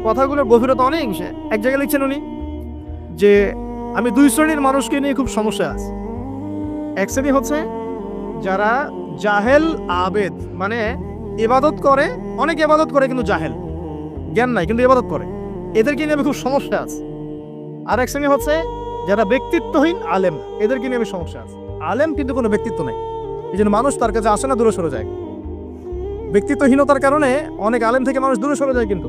কথাগুলোর গভীরতা অনেক এক জায়গায় লিখছেন উনি যে, আমি দুই শ্রেণির মানুষকে নিয়ে খুব সমস্যা আছে। এক শ্রেণি হচ্ছে যারা জাহেল, আবেদ মানে ইবাদত করে, অনেক ইবাদত করে কিন্তু জাহেল। জ্ঞান নাই, কিন্তু ইবাদত করে। এদেরকে নিয়ে আমি খুব সমস্যা আছে। আর এক শ্রেণি হচ্ছে যারা ব্যক্তিত্বহীন আলেম, এদেরকে নিয়ে আমি সমস্যা আছে। আলেম কিন্তু কোনো ব্যক্তিত্ব নেই। এই জন্য মানুষ তার কাছে আসে না, দূরে সরে যায়। ব্যক্তিত্বহীনতার কারণে অনেক আলেম থেকে মানুষ দূরে সরে যায় কিন্তু।